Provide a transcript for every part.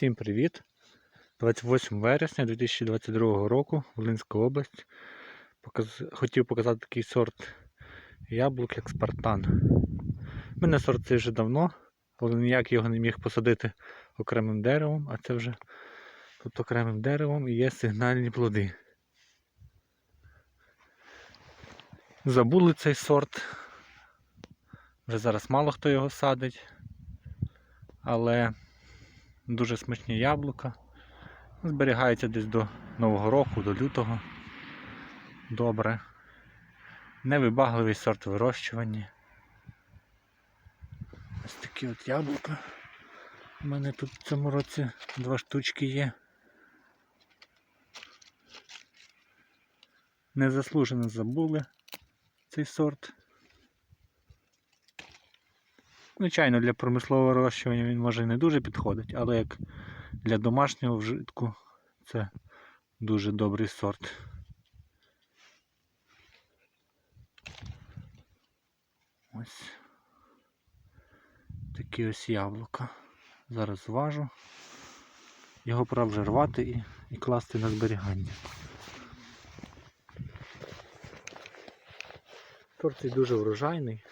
Всім привіт! 28 вересня 2022 року, Волинська область. Показ... Хотів показати такий сорт яблук, як Спартан. У мене сорт цей вже давно, але ніяк його не міг посадити окремим деревом, а це вже тут окремим деревом і є сигнальні плоди. Забули цей сорт. Вже зараз мало хто його садить, але дуже смачні яблука. Зберігаються десь до Нового року, до лютого. Добре. Невибагливий сорт вирощування. Ось такі от яблука. У мене тут в цьому році два штучки є. Незаслужено забули цей сорт. Звичайно, для промислового вирощування він може не дуже підходить, але як для домашнього вжитку це дуже добрий сорт. Ось такі ось яблука. Зараз зважу. Його пора вже рвати і, і класти на зберігання. Торт дуже врожайний.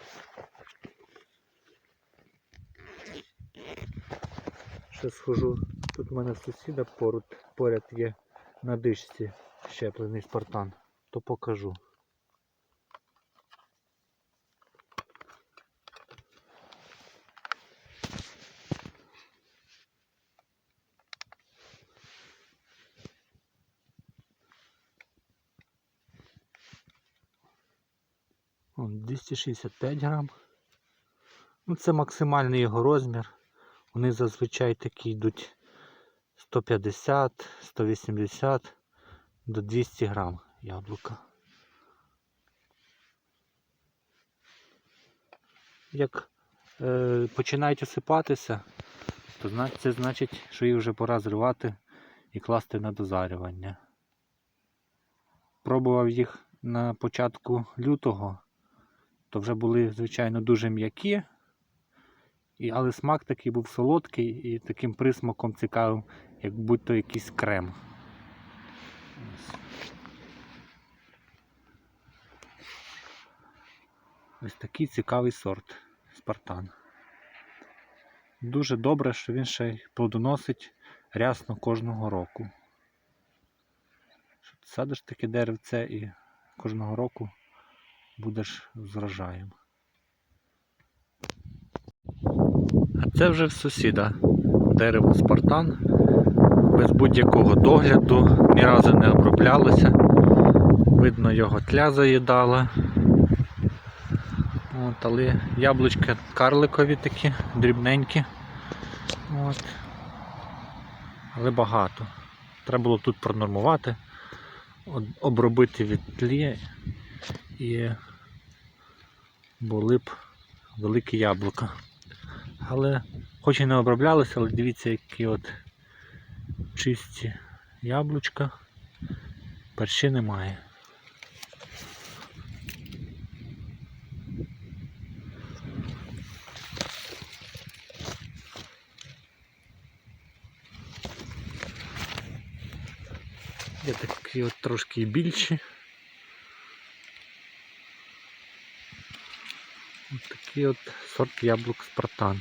Ще схожу, тут в мене сусіда поряд, поряд є на дишці щеплений спартан, то покажу. Вон 265 грам. Ну, це максимальний його розмір. Вони зазвичай такі йдуть 150, 180 до 200 грам яблука. Як е, починають осипатися, то це значить, що їх вже пора зривати і класти на дозарювання. Пробував їх на початку лютого, то вже були, звичайно, дуже м'які. І, але смак такий був солодкий і таким присмаком цікавим, як будь-то якийсь крем. Ось. Такий цікавий сорт Спартан. Дуже добре, що він ще плодоносить рясно кожного року. Садиш таке деревце і кожного року будеш з врожаєм. А це вже в сусіда. Дерево Спартан. Без будь-якого догляду, ні разу не оброблялося. Видно, його тля заїдала. От, але яблучка карликові такі, дрібненькі. От. Але багато. Треба було тут пронормувати, обробити від тлі і були б великі яблука. Але хоч і не оброблялися, але дивіться, які от чисті яблучка. Перші немає. Є такі от трошки більші. Ось такий от сорт яблук Спартан.